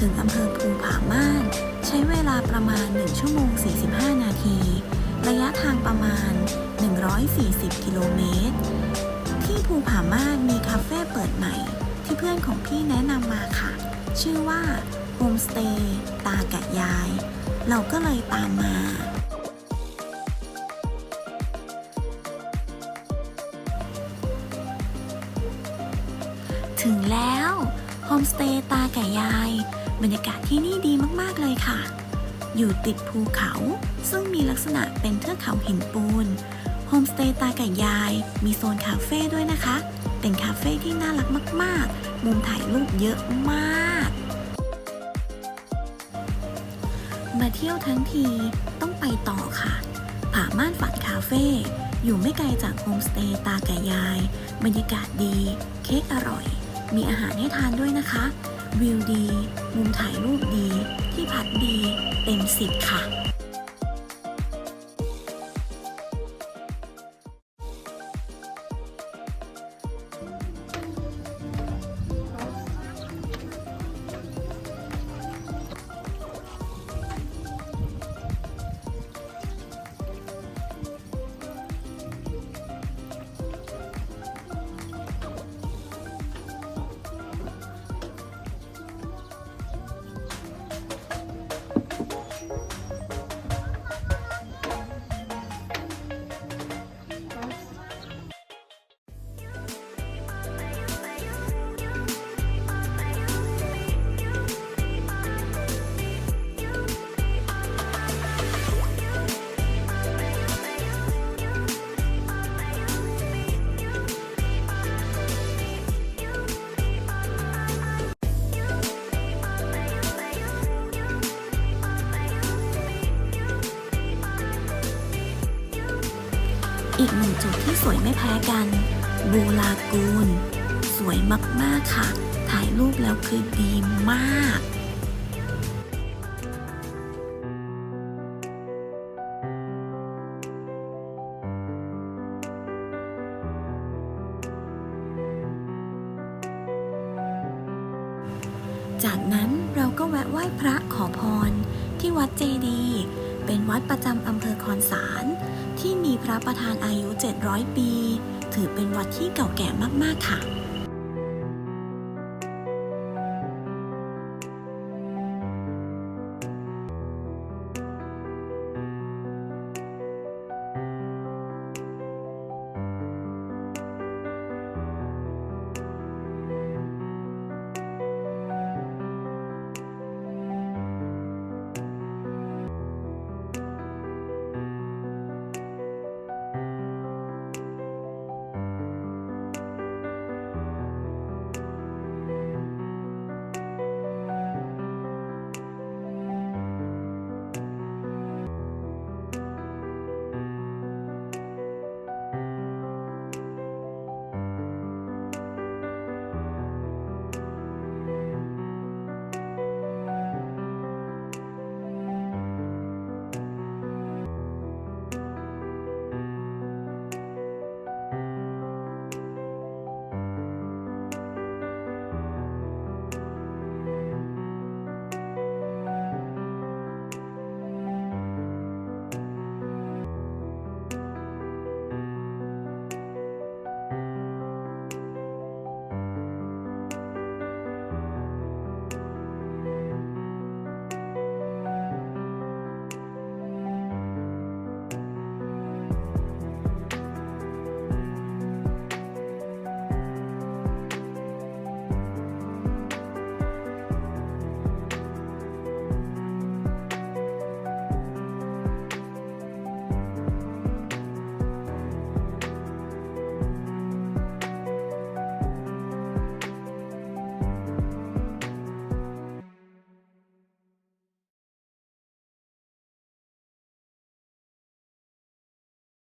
ถึงอำเภอภูผาม่าน ใช้เวลาประมาณ 1 ชั่วโมง 45 นาที ระยะทางประมาณ 140 กิโลเมตร ที่ภูผาม่านมีคาเฟ่เปิดใหม่ ที่เพื่อนของพี่แนะนำมาค่ะ ชื่อว่าโฮมสเตย์ตาแกะยาย เราก็เลยตามมา มสเตย์ตาแก่ยาย บรรยากาศที่นี่ดีมากๆเลยค่ะ อยู่ติดภูเขา ซึ่งมีลักษณะเป็นเทือกเขาหินปูนโฮมสเตย์ตาแก่ยาย มีโซนคาเฟ่ด้วยนะคะ เป็นคาเฟ่ที่น่ารักมาก ๆ มุมถ่ายรูปเยอะมาก มาเที่ยวทั้งทีต้องไปต่อค่ะ ผาม่านฝันคาเฟ่อยู่ไม่ไกลจากโฮมสเตย์ตาแก่ยาย บรรยากาศดี เค้กอร่อย มีอาหารให้ทานด้วยนะคะ วิวดี มุมถ่ายรูปดี ที่พักดี เต็มสิบค่ะ อีกหนึ่งจุดที่สวยไม่แพ้กัน บูลากูน สวยมาก ๆ ค่ะ ถ่ายรูปแล้วคือดีมากจากนั้นเราก็แวะไหว้พระขอพร ที่วัดเจดี เป็นวัดประจำอำเภอคอนสาร ที่มีพระประธานอายุ 700 ปี ถือเป็นวัดที่เก่าแก่มาก ๆ ค่ะ